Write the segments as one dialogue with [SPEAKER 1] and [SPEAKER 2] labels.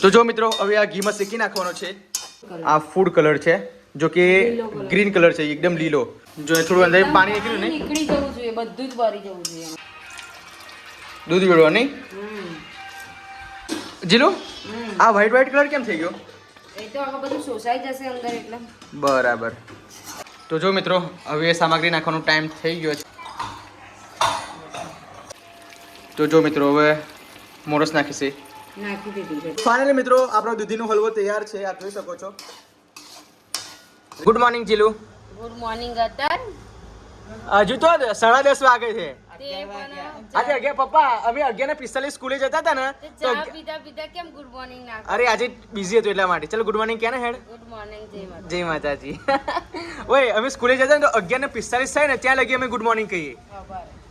[SPEAKER 1] તો જો મિત્રો હવે આ ઘીમાં શેકી નાખવાનો છે. આ ફૂડ કલર છે જો કે ગ્રીન કલર છે એકદમ લીલો. જો થોડું અંદર પાણી નીકળ્યું ને.
[SPEAKER 2] નીકળી જવું જોઈએ બધું જ ભરી જવું જોઈએ.
[SPEAKER 1] દૂધ વેળવા નહીં?
[SPEAKER 2] હમ.
[SPEAKER 1] આ વ્હાઈટ વ્હાઈટ કલર કેમ થઈ ગયો?
[SPEAKER 2] એ તો આખું બધું શોષાઈ જશે અંદર એટલે.
[SPEAKER 1] બરાબર. તો જો મિત્રો હવે સામગ્રી નાખવાનો ટાઈમ થઈ ગયો છે. તો જો મિત્રો હવે મોરસ નાખીશે.
[SPEAKER 2] નાખી દીધી છે.
[SPEAKER 1] ફાઇનલી મિત્રો આપણો દૂધીનો હલવો તૈયાર છે આપ જોઈ શકો છો. Good morning Jilu
[SPEAKER 2] good morning Atar.
[SPEAKER 1] હજુ તો સાડા દસ વાગે છે. આજે અગિયાર પપ્પા અમે અગિયાર ને પિસ્તાલીસ સ્કૂલે જતા હતા ને
[SPEAKER 2] તો કેમ ગુડ મોર્નિંગ
[SPEAKER 1] અરે આજે બિઝી હતું એટલા માટે. ચલો ગુડ મોર્નિંગ ક્યાં ને હેડ?
[SPEAKER 2] ગુડ મોર્નિંગ જય માતા
[SPEAKER 1] જય માતાજી. ઓય અમે સ્કૂલે જતા ને તો અગિયાર ને પિસ્તાલીસ થાય ને ત્યાં લગી અમે ગુડ મોર્નિંગ કહીએ.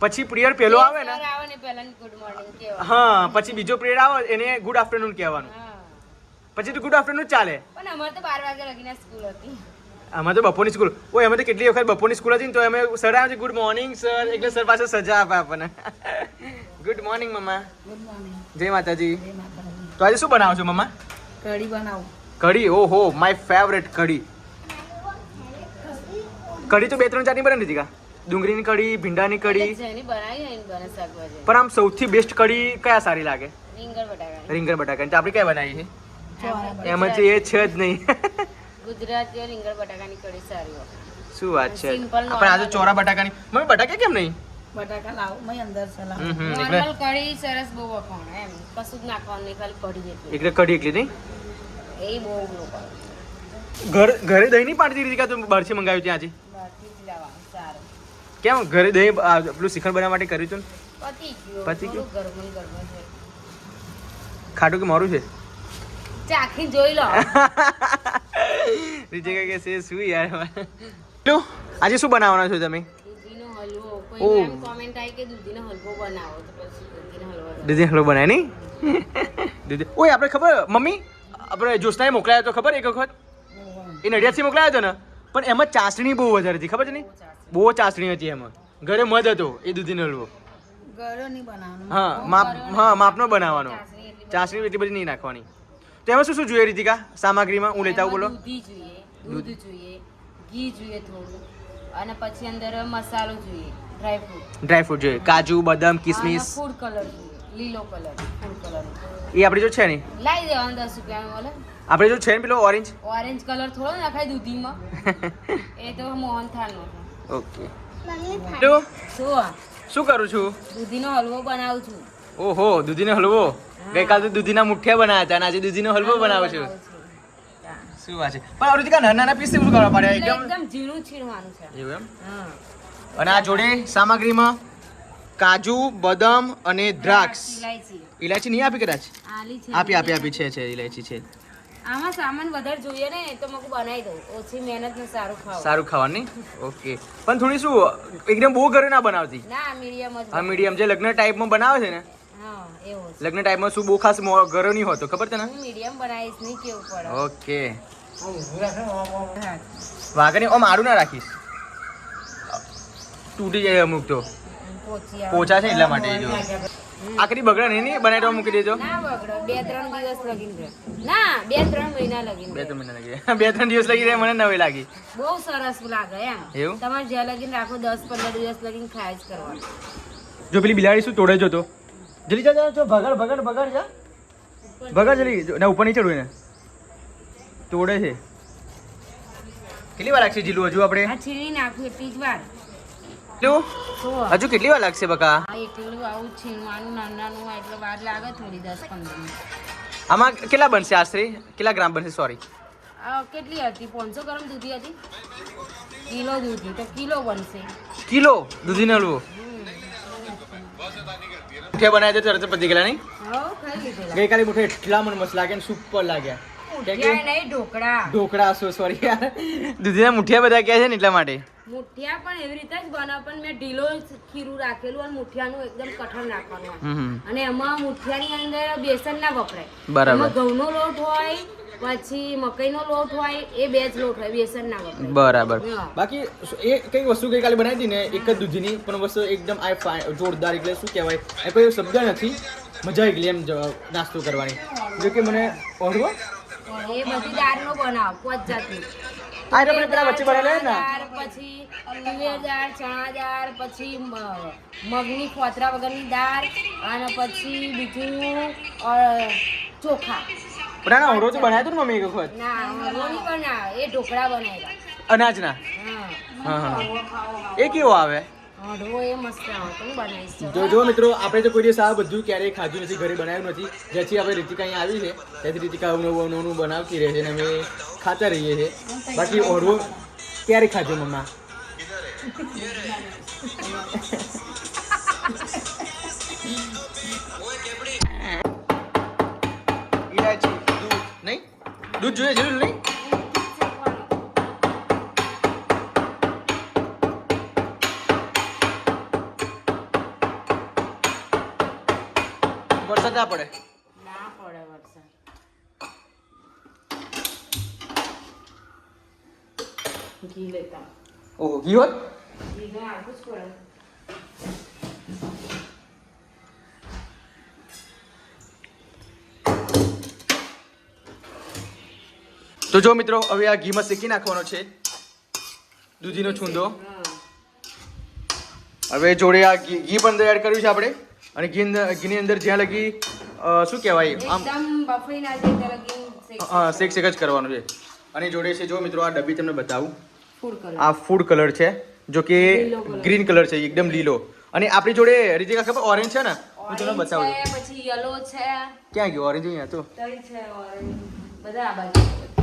[SPEAKER 1] પછી પિરિયડ પહેલો આવે ને?
[SPEAKER 2] સર આવે ને પહેલા ગુડ મોર્નિંગ કેવા
[SPEAKER 1] હા પછી બીજો પિરિયડ આવે એને ગુડ આફ્ટરનૂન કહેવાનું. પછી તો ગુડ આફ્ટરનૂન ચાલે.
[SPEAKER 2] પણ અમારે તો બાર વાગે લગીને સ્કૂલ હતી.
[SPEAKER 1] આમાં તો બપોરની સ્કૂલ ઓય અમે તો કેટલી વખત બપોરની સ્કૂલ હતી ને તો અમે સર આવે છે ગુડ મોર્નિંગ સર એટલે સર પાસે સજા આપે આપણને. Good morning mamma
[SPEAKER 2] good morning
[SPEAKER 1] જય માતાજી. તો આજે શું બનાવો છો મમ્મા
[SPEAKER 2] કઢી બનાવું.
[SPEAKER 1] કઢી? ઓહો માય ફેવરેટ કઢી. કઢી તો બે ત્રણ ચારની બને દીધી કા? ડુંગળીની કઢી ભીંડાની કઢી.
[SPEAKER 2] જેની એની બને શાકભાજી.
[SPEAKER 1] પણ આમ સૌથી બેસ્ટ કઢી કયા સારી લાગે?
[SPEAKER 2] રીંગણ બટાકા
[SPEAKER 1] રીંગણ બટાકાની. તો આપણે કયા બનાવી છે? એમાંથી એ છે જ નહીં.
[SPEAKER 2] ગુજરાતી રીંગણ બટાકાની કઢી સારી હોય.
[SPEAKER 1] શું વાત છે? આપણે આજે ચોરા બટાકાની. મમ્મી બટાકા કેમ નહીં?
[SPEAKER 3] બટાકા લાવો મેં અંદર
[SPEAKER 2] નોર્મલ કઢી સરસ બહુ વખાણ એમ. કશું જ નાખવાનું નહીં ખાલી કઢી
[SPEAKER 1] એટલે કઢી એટલી નહીં?
[SPEAKER 2] એ બહુ લોકો
[SPEAKER 1] ઘર ઘરે દહીં નહીં પાડતી રીતિકા તું બહારથી મંગાવ્યું ત્યાંથી કેમ ઘરે દહીં પેલું શ્રીખંડ બનાવવા માટે કર્યું હતું ને?
[SPEAKER 2] પતી ગયું.
[SPEAKER 1] ખાટું કે મારું છે?
[SPEAKER 2] ચાખી જોઈ લો.
[SPEAKER 1] રીજે કે છે શું યાર તો આજે શું બનાવવાના છો તમે. દૂધી હલવો. બનાય નહીં? દૂધી ઓય આપણે ખબર મમ્મી આપણે જોશનાએ મોકલાયો હતો ખબર એક વખત? એ નડિયાદથી મોકલાયો હતો ને? પણ એમાં ચાસણી બહુ વધારે હતી ખબર છે ને બહુ ચાસણી હતી એમાં. ઘરે મધ હતો એ દૂધીનો
[SPEAKER 3] બનાવવાનો.
[SPEAKER 1] હા માપ હા માપનો બનાવવાનો.
[SPEAKER 2] ચાસણી એટલી
[SPEAKER 1] બધી નહીં નાખવાની. તો એમાં શું શું જોઈએ રીતિકા? સામગ્રીમાં હું લેતા આવું બોલો.
[SPEAKER 2] દૂધ જોઈએ ઘી જોઈએ થોડું અને પછી અંદર મસાલો જોઈએ ડ્રાયફ્રૂટ
[SPEAKER 1] ડ્રાયફ્રૂટ જોઈએ. કાજુ બદામ કિસમિસ.
[SPEAKER 2] ફૂડ કલર લીલો કલર ફૂડ કલર
[SPEAKER 1] એ આપણે જો છે ને.
[SPEAKER 2] લાવી દેવાનું દસ રૂપિયાનો બોલે.
[SPEAKER 1] આપણે જો છે ને પેલો ઓરેન્જ
[SPEAKER 2] ઓરેન્જ કલર થોડો નાખાય દૂધીમાં. એ તો મોહનથાળનો
[SPEAKER 1] ઓકે. તો
[SPEAKER 2] શું
[SPEAKER 1] શું કરું છું?
[SPEAKER 2] દૂધીનો હલવો બનાવું છું.
[SPEAKER 1] ઓહો દૂધીનો હલવો? ગઈકાલ તો દૂધીના મુઠિયા બનાવ્યા હતા અને આજે દૂધીનો હલવો બનાવો છો. શું વાત છે? પણ આ રીતિકા નાના નાના પીસ શું કરવા પડે? એકદમ
[SPEAKER 2] એકદમ ઝીણું છીણવાનું છે.
[SPEAKER 1] એવું એમ? અને આ જોડે સામગ્રીમાં કાજુ બદામ અને દ્રાક્ષ.
[SPEAKER 2] ઇલાયચી
[SPEAKER 1] નહીં આપી કદાચ? આપી આપી આપી. છે છે ઇલાયચી છે.
[SPEAKER 2] આમાં સામાન વધારે જોઈએ ને તો મકુ બનાવી દઉં. ઓછી મહેનત ને સારું ખાવ.
[SPEAKER 1] સારું ખાવાની? ઓકે. પણ થોડી શું એકદમ બહુ ઘરે ના બનાવતી?
[SPEAKER 2] ના મીડિયમ જ
[SPEAKER 1] હા મીડિયમ જે લગ્ન ટાઈપમાં બનાવે છે ને?
[SPEAKER 2] હા એવો
[SPEAKER 1] લગ્ન ટાઈપમાં શું બહુ ખાસ ઘરો નહીં હોતો ખબર છે ને
[SPEAKER 2] મીડિયમ બનાવીશ નહીં કેવું પડે.
[SPEAKER 1] ઓકે. વાઘની ઓ મારું ના રાખીશ. તૂટી જાય અમુક તો.
[SPEAKER 2] પોચી
[SPEAKER 1] પોચા છે એટલા માટે જો. આખરી બગડે નહીં નહીં? બનાવી મૂકી દેજો.
[SPEAKER 2] ના બગડે. બે ત્રણ દિવસ લગીન રહે. ના બે ત્રણ મહિના લગીન
[SPEAKER 1] બે ત્રણ મહિના લાગી. બે ત્રણ દિવસ લગી રહે મને નવી લાગી.
[SPEAKER 2] બહુ સરસ લાગે એમ.
[SPEAKER 1] એવું?
[SPEAKER 2] તમારે જ્યાં લગીન રાખો દસ પંદર દિવસ લગીન ખાય જ કરવાનું.
[SPEAKER 1] જો પેલી બિલાડી શું તોડે જો તો. જલ્દી જા જા ભગડ ભગડ ભગડ જા. ભગડ જલ્દી. ના ઉપર નહીં ચડવું એને. તોડે છે. કેટલી વાર લાગશે જીલું? હજુ આપણે?
[SPEAKER 2] આ છીણી નાખું એટલી જ વાર.
[SPEAKER 1] હજુ કેટલી વાર લાગશે બકા?
[SPEAKER 2] એટલું આવું છીણવાનું નાનું હોય એટલે વાર લાગે થોડી દસ પંદર મિનિટ.
[SPEAKER 1] આમાં કેટલા બનશે આશરે? કેટલા ગ્રામ બનશે? સોરી
[SPEAKER 2] કેટલી હતી? પાંચસો ગ્રામ દૂધી હતી? કિલો દૂધી તો કિલો બનશે.
[SPEAKER 1] કિલો દૂધી નળવો મુઠિયા બનાવ્યા તો તરત પતી ગયેલા નહીં? ગઈકાલે મુઠે એટલા મને મસ્ત લાગ્યા ને સુપર લાગ્યા
[SPEAKER 2] ઢોકળા.
[SPEAKER 1] ઢોકળા સો સોરી યાર. દૂધીના મુઠિયા બધા કહે છે ને એટલા માટે.
[SPEAKER 2] મુઠિયા પણ એવી રીતે જ બનાવ પણ મેં ઢીલો ખીરું રાખેલું અને મુઠિયાનું એકદમ કઠણ નાખવાનું. અને એમાં મુઠિયાની અંદર બેસન ના વપરાય.
[SPEAKER 1] બરાબર.
[SPEAKER 2] એમાં ઘઉંનો લોટ હોય પછી મકઈનો લોટ હોય એ બે જ લોટ હોય બેસન ના વપરાય.
[SPEAKER 1] બરાબર. બાકી એ કઈ વસ્તુ ગઈકાલે બનાવી હતી ને? એક જ દૂધીની પણ વસ્તુ એકદમ આ જોરદાર એટલે શું કહેવાય? એ કોઈ શબ્દ નથી. મજા આવી ગઈ એમ નાસ્તો કરવાની. જો કે મને ઓળવો
[SPEAKER 2] એ બધી દાળનો બનાવ પાંચ જાતની.
[SPEAKER 1] આ આપણે પેલા વચ્ચે બનાવેલા ને.
[SPEAKER 2] દાળ પછી તુવેર દાળ ચણા દાળ પછી મગની ખોતરા વગરની દાળ અને પછી બીજું ચોખા.
[SPEAKER 1] પણ આના રોજ તો બનાવ્યો ને મમ્મી એક વખત?
[SPEAKER 2] ના રોણી બનાવ એ ઢોકળા બનાવ્યા.
[SPEAKER 1] અનાજના?
[SPEAKER 2] હા
[SPEAKER 1] હા. એ કેવો આવે? જો જો મિત્રો આપણે તો કોઈ દિવસ આ બધું ક્યારેય ખાધું નથી ઘરે બનાવ્યું નથી. જેથી આપણે રીતિકા અહીંયા આવી છે. ત્યાંથી રીતિકા નવું નવું નવું બનાવતી રહે છે અને અમે ખાતા રહીએ છીએ. બાકી ઓરવો ક્યારે ખાધો મમ્મા? નહીં? દૂધ જોઈએ જરૂર નહીં? વરસાદ ના પડે.
[SPEAKER 2] ના પડે વરસાદ. ઘી લેતા.
[SPEAKER 1] ઓહો ઘી હોત
[SPEAKER 2] ઘી તો આપવું જ પડે.
[SPEAKER 1] તો જો મિત્રો હવે આ ઘીમાં શેકી નાખવાનો છે. દૂધીનો છૂંદો. હવે જોડે આ ઘી ઘી પણ તૈયાર કર્યું છે આપણે. અને ઘીની અંદર જ્યાં લગી શું કહેવાય? આમ
[SPEAKER 2] શેક
[SPEAKER 1] શેક જ કરવાનું છે. અને જોડે છે જો મિત્રો આ ડબ્બી તમને બતાવું. આ ફૂડ કલર છે જો કે ગ્રીન કલર છે એકદમ લીલો. અને આપણી જોડે રીતિકા ખબર ઓરેન્જ છે ને હું તમને બતાવું
[SPEAKER 2] પછી યલો છે.
[SPEAKER 1] ક્યાં ગયો? ઓરેન્જ અહીંયા તો.
[SPEAKER 2] છે ઓરેન્જ બધા આ બાજુ.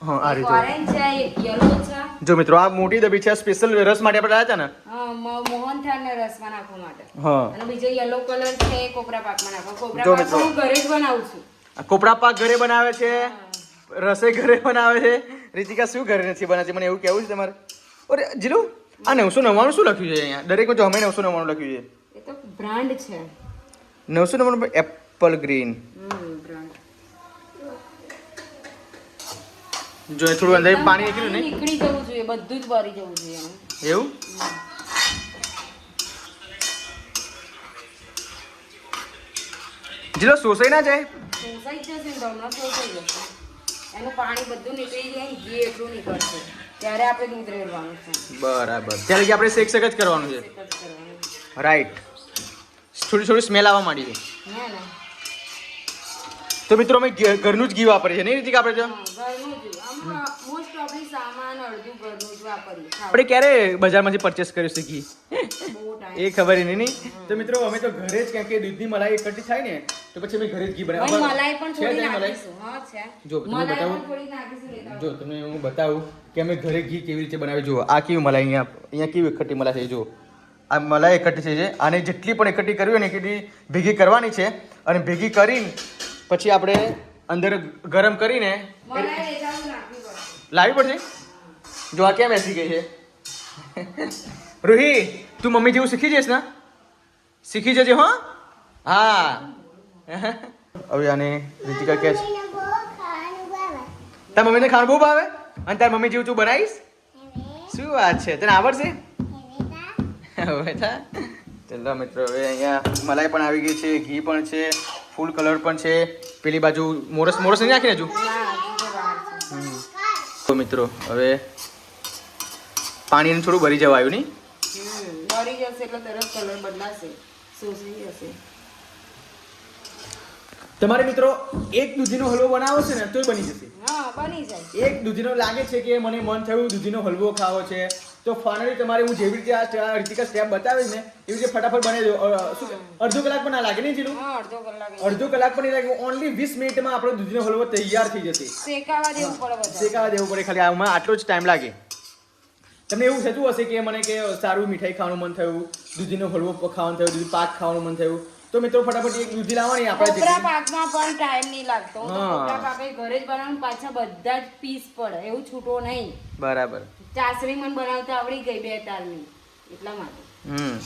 [SPEAKER 1] હા આ રીતે.
[SPEAKER 2] ઓરેન્જ છે એક યલો છે.
[SPEAKER 1] જો મિત્રો આ મોટી ડબ્બી છે સ્પેશિયલ રસ માટે આપણે લાવ્યા હતા ને?
[SPEAKER 2] હા મોહનથાળ ને રસમાં નાખવા માટે.
[SPEAKER 1] હા.
[SPEAKER 2] અને બીજો યલો કલર છે કોપરા પાકમાં નાખવા કોપરા પાક હું ઘરે જ બનાવું છું.
[SPEAKER 1] કોપરા પાક ઘરે બનાવે છે રસે ઘરે બનાવે છે. રીતિકા શું ઘરે નથી બનાવતી? મને એવું કેવું છે તમારે. અરે જીલુ આ નવસો નવ્વાણું શું લખ્યું છે અહીંયા? દરેકમાં જો અમે નવસો નવ્વાણું લખ્યું છે.
[SPEAKER 2] એ તો બ્રાન્ડ છે.
[SPEAKER 1] નવસો નવ્વાણું એપલ ગ્રીન.
[SPEAKER 2] હમ બ્રાન્ડ
[SPEAKER 1] જો એ થોડું અંદર પાણી નીકળ્યું ને?
[SPEAKER 2] નીકળી જવું જોઈએ બધું જ બળી જવું જોઈએ
[SPEAKER 1] એવું? જીલો સોસાઈ ના જાય?
[SPEAKER 2] સોસાઈ જશે હમણાં સોસાઈ જશે. એનું પાણી બધું નીકળી જાય ઘી એટલું નીકળશે. ત્યારે આપણે દૂધ રેડવાનું છે.
[SPEAKER 1] બરાબર. ત્યારે કે આપણે શેક શેક જ કરવાનું છે. રાઈટ થોડી થોડી સ્મેલ આવવા માંડી છે.
[SPEAKER 2] ના ના.
[SPEAKER 1] તો મિત્રો અમે ઘરનું જ ઘી વાપરીએ છીએ. નહીં રીતિકા આપણે
[SPEAKER 2] જ.
[SPEAKER 1] આપણે ક્યારે બજારમાંથી પરચેસ કર્યું છે ઘી? એ ખબર નહીં નહીં? તો મિત્રો અમે તો ઘરે જ કારણ કે દૂધની મલાઈ એકઠી થાય ને તો પછી અમે ઘરે જ ઘી બનાવીએ.
[SPEAKER 2] મલાઈ પણ
[SPEAKER 1] છે
[SPEAKER 2] થોડી
[SPEAKER 1] મલાઈ?
[SPEAKER 2] નાખીશું. હા છે.
[SPEAKER 1] જો, તમને બતાવું?
[SPEAKER 2] પણ થોડી નાખીશું લેતા
[SPEAKER 1] જો તમને હું બતાવું કે અમે ઘરે ઘી કેવી રીતે બનાવી જુઓ આ કેવી મલાઈ અહીંયા અહીંયા કેવી એકઠી મલાઈ છે જુઓ. આ મલાઈ એકઠી છે. આને જેટલી પણ એકઠી કરવી હોય ને એટલી ભેગી કરવાની છે. અને ભેગી કરીને પછી આપણે અંદર ગરમ કરીને
[SPEAKER 2] લાવી પડશે.
[SPEAKER 1] લાવવી પડશે? જો આ કેમ બેસી ગઈ છે? રૂહી તું મમ્મી જેવું શીખી જઈશ ને? શીખી જજે હો. હા. હવે આને રીતિકા કે છે. તાર મમ્મીને ખાવાનું બહુ ભાવે? અને તાર મમ્મી જેવું તું બનાવીશ? શું વાત છે? તને આવડશે? હવે થા ચલો મિત્રો હવે અહીંયા મલાઈ પણ આવી ગઈ છે ઘી પણ છે. ફૂલ કલર પણ છે. પેલી બાજુ મોરસ મોરસ નહીં નાખીને હજુ?
[SPEAKER 2] તો
[SPEAKER 1] મિત્રો હવે પાણીને થોડું ભરી જવા આવ્યું નહીં
[SPEAKER 2] ભરી જશે એટલે તરત કલર બદલાશે. શોષી જશે.
[SPEAKER 1] તમારે મિત્રો એક દૂધીનો હલવો બનાવો છે ને તોય બની જશે.
[SPEAKER 2] હા બની જાય.
[SPEAKER 1] એક દૂધીનો લાગે છે કે મને મન થયું દૂધીનો હલવો ખાવો છે. તો ફાઇનલી તમારે હું જેવી રીતે આ રીતિકા સ્ટેપ બતાવીશ ને એવી રીતે ફટાફટ બને અડધો કલાક પણ ના લાગે નહીં જીલું
[SPEAKER 2] અડધો કલાક
[SPEAKER 1] પણ નહીં લાગે. ઓનલી વીસ મિનિટમાં આપણો દૂધીનો હલવો તૈયાર થઈ જશે.
[SPEAKER 2] શેકાવા દેવું પડે
[SPEAKER 1] શેકાવા દેવું પડે ખાલી. આમાં આટલો જ ટાઈમ લાગે. તમને એવું થતું હશે કે મને કે સારું મીઠાઈ ખાવાનું મન થયું દૂધીનો હલવો ખાવાનું થયું દૂધી પાક ખાવાનું મન થયું. તો મિત્રો ફટાફટ એક દૂધી લાવવાની આપણે
[SPEAKER 2] કોપરા પાકમાં પણ ટાઈમ નહીં લાગતો. કોપરા પાકે ઘરે જ બનાવવાનું પાછા બધા જ પીસ પડે. એવું છૂટો નહીં.
[SPEAKER 1] બરાબર.
[SPEAKER 2] ચાસણી મને બનાવતા આવડી ગઈ બે તાલની એટલા માટે.
[SPEAKER 1] હમ.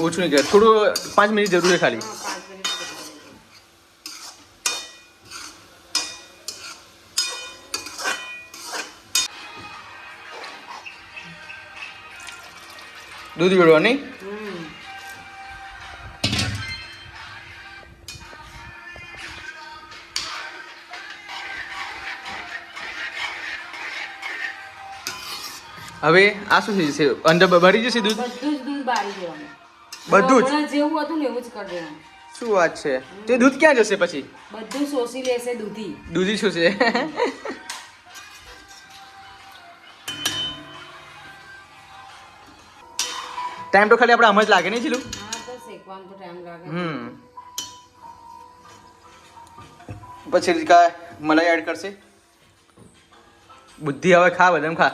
[SPEAKER 2] ઓછું નહીં
[SPEAKER 1] થોડું પાંચ મિનિટ જરૂર છે ખાલી. દૂધ જોડવા હવે આ શું છે અંદર ભરી જશે દૂધ?
[SPEAKER 2] બધું જ દૂધ બાળી દેવાનું.
[SPEAKER 1] બધું જ?
[SPEAKER 2] જેવું હતું ને એવું જ કરી દેવાનું.
[SPEAKER 1] શું વાત છે? તે દૂધ ક્યાં જશે પછી?
[SPEAKER 2] બધું શોષી લેશે દૂધી.
[SPEAKER 1] દૂધી શું છે ટાઈમ તો ખાલી આપણે આમ જ લાગે નહીં છીલું હમ. પછી કા મલાઈ એડ કરશે? બુદ્ધિ હવે ખા બધા ખા.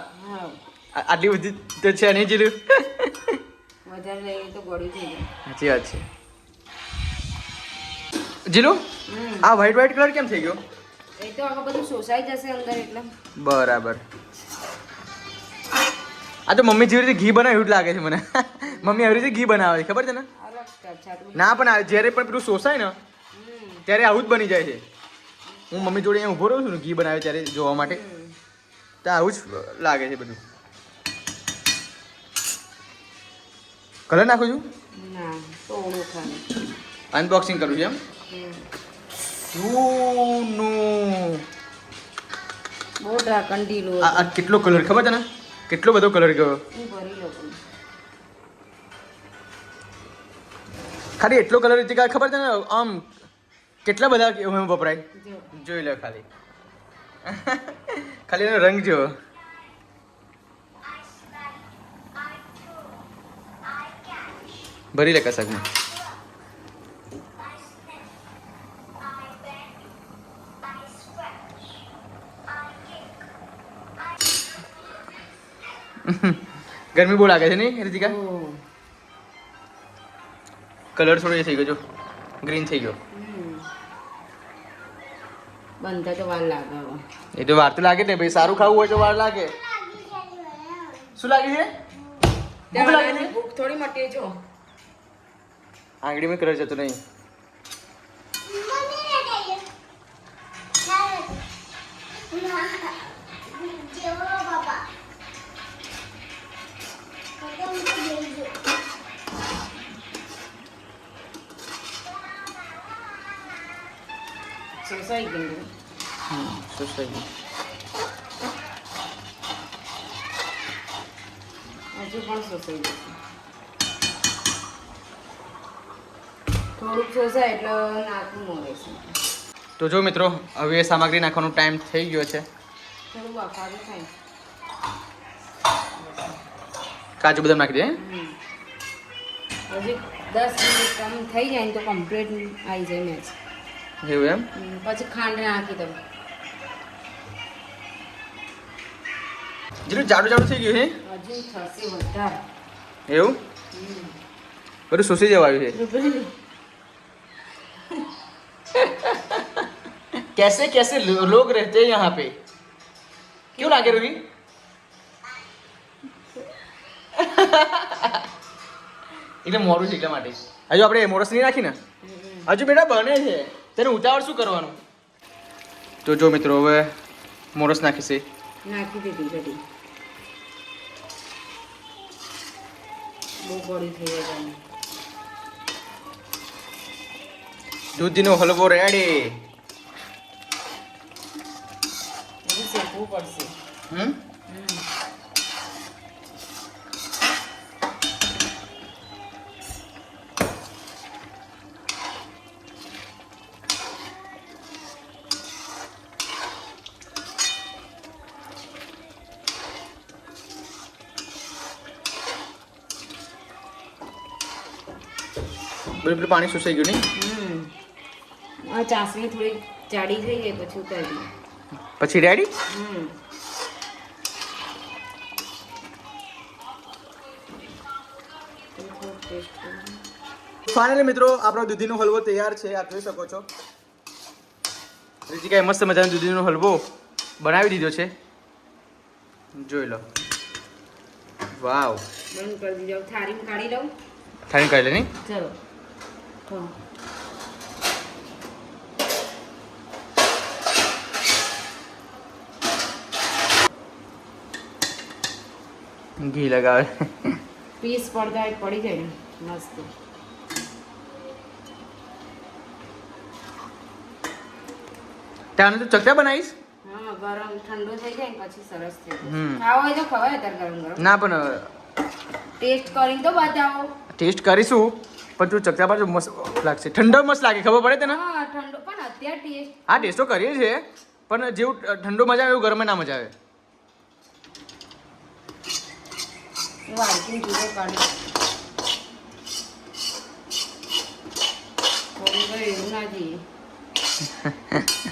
[SPEAKER 1] આટલી બુદ્ધિ તો છે નહીં જીલું સાચી વાત છે. જીલું આ વ્હાઈટ વ્હાઈટ કલર કેમ થઈ ગયો?
[SPEAKER 2] એ તો હવે બધું શોષાઈ જશે અંદર એટલે.
[SPEAKER 1] બરાબર. આ તો મમ્મી જેવી રીતે ઘી બનાવે એવું જ લાગે છે મને. મમ્મી આવી રીતે ઘી બનાવે છે ખબર છે ને? ના પણ જ્યારે પણ પેલું શોષાય ને ત્યારે આવું જ બની જાય છે. હું મમ્મી જોડે અહીંયા ઊભો રહું છું ને ઘી બનાવે ત્યારે જોવા માટે. તો આવું જ લાગે છે બધું. કલર નાખું છું? અનબોક્સિંગ કરું છું એમ. જૂનું. કેટલો કલર ખબર છે ને? કેટલો બધો કલર ગયો. ખાલી એટલો કલર હતી ખબર છે ને આમ કેટલા બધા એમ વપરાય? જોઈ લો ખાલી. ખાલી એનો રંગ જો ભરી લે કસકમાં ગરમી બહુ લાગે છે નહીં રીતિકા. કલર થોડો એ થઈ ગયો જો. ગ્રીન થઈ ગયો.
[SPEAKER 2] બનતા તો વાર લાગે
[SPEAKER 1] એ તો વાર તો લાગે ને ભાઈ. સારું ખાવું હોય તો વાર લાગે. શું લાગે છે? ભૂખ લાગે છે?
[SPEAKER 2] ભૂખ થોડી મટી જો.
[SPEAKER 1] આંગળીમાં કલર જતો નહીં.
[SPEAKER 2] ગયું
[SPEAKER 1] હમ, શું
[SPEAKER 2] હજુ પણ સોસાઈ જશે થોડુંક સોસાય એટલે નાકું મોરે છે
[SPEAKER 1] તો જો મિત્રો હવે સામગ્રી નાખવાનો ટાઈમ થઈ ગયો છે
[SPEAKER 2] થોડું બફારું થાય
[SPEAKER 1] કાજુ બદામ નાખી દે?
[SPEAKER 2] હજી દસ મિનિટ કમ થઈ જાય તો કમ્પ્લીટ આવી જાય મેચ
[SPEAKER 1] એવું એમ
[SPEAKER 2] પછી ખાંડ નાખી દઉં
[SPEAKER 1] જેટલું જાડું જાડું થઈ ગયું હે
[SPEAKER 2] હજુ થશે વધારે
[SPEAKER 1] એવું
[SPEAKER 2] હમ.
[SPEAKER 1] બધું સોસી જવાયું છે
[SPEAKER 2] રૂપેલી.
[SPEAKER 1] कैसे कैसे लो- लोग रहते हैं यहाँ पे क्यों लागे रूही એટલે મોડું છે એટલા માટે હજુ આપણે મોરસ નહીં નાખી ને
[SPEAKER 2] હમ.
[SPEAKER 1] હજુ બેટા બને છે તેને ઉતાવળ શું કરવાનું? તો જો મિત્રો હવે મોરસ નાખીશે.
[SPEAKER 2] નાખી દીધી બધી બહુ ગળી થઈ જાય
[SPEAKER 1] દૂધીનો હલવો રેડી
[SPEAKER 2] એ શેકવું પડશે.
[SPEAKER 1] હમ. બધું પેલું પાણી સુસાઈ ગયું નહીં?
[SPEAKER 2] હમ. આ ચાસણી થોડી જાડી થઈ ગઈ પછી ઉતારી
[SPEAKER 1] પછી રેડી? ફાઇનલી મિત્રો આપણો દૂધીનો હલવો તૈયાર છે આપ જોઈ શકો છો. રીતિકાએ મસ્ત મજાનો દૂધીનો હલવો બનાવી દીધો છે. જોઈ લો. વાવ.
[SPEAKER 2] બંધ કરી દીધો. થાળીમાં કાઢી લઉં.
[SPEAKER 1] થાળી કાઢી લે નહીં?
[SPEAKER 2] ચલો. હા.
[SPEAKER 1] ઘી લગાવે
[SPEAKER 2] પીસ પડદા પડી જાય ને મસ્ત
[SPEAKER 1] ત્યાંનું તો ચકડા બનાવીશ
[SPEAKER 2] હા ગરમ ઠંડુ થઈ જાય પછી સરસ થઈ જાય ખાવા હોય તો ખવાય અત્યારે ગરમ ગરમ
[SPEAKER 1] ના પણ
[SPEAKER 2] ટેસ્ટ કરીને તો બતાવો
[SPEAKER 1] ટેસ્ટ કરીશું પણ તું ચકતા બાજુ મસ્ત લાગશે. ઠંડો મસ્ત લાગે ખબર પડે તને?
[SPEAKER 2] હા ઠંડો પણ અત્યારે ટેસ્ટ
[SPEAKER 1] હા ટેસ્ટ કરીએ છીએ પણ જેવું ઠંડો મજા આવે એવું ગરમ ના મજા આવે.
[SPEAKER 2] એવું ના જઈએ.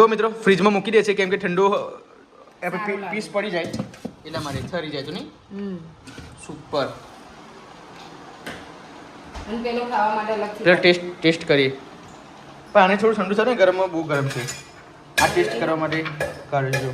[SPEAKER 1] જો મિત્રો ફ્રીજમાં મૂકી દે છે કેમ કે ઠંડો. પીસ પડી જાય. એટલા માટે ઠરી જાય તો નહીં? સુપર
[SPEAKER 2] પેલો ખાવા માટે
[SPEAKER 1] ટેસ્ટ ટેસ્ટ કરીએ. પણ આને થોડું ઠંડુ છે ને ગરમમાં બહુ ગરમ છે. આ ટેસ્ટ કરવા માટે કરજો.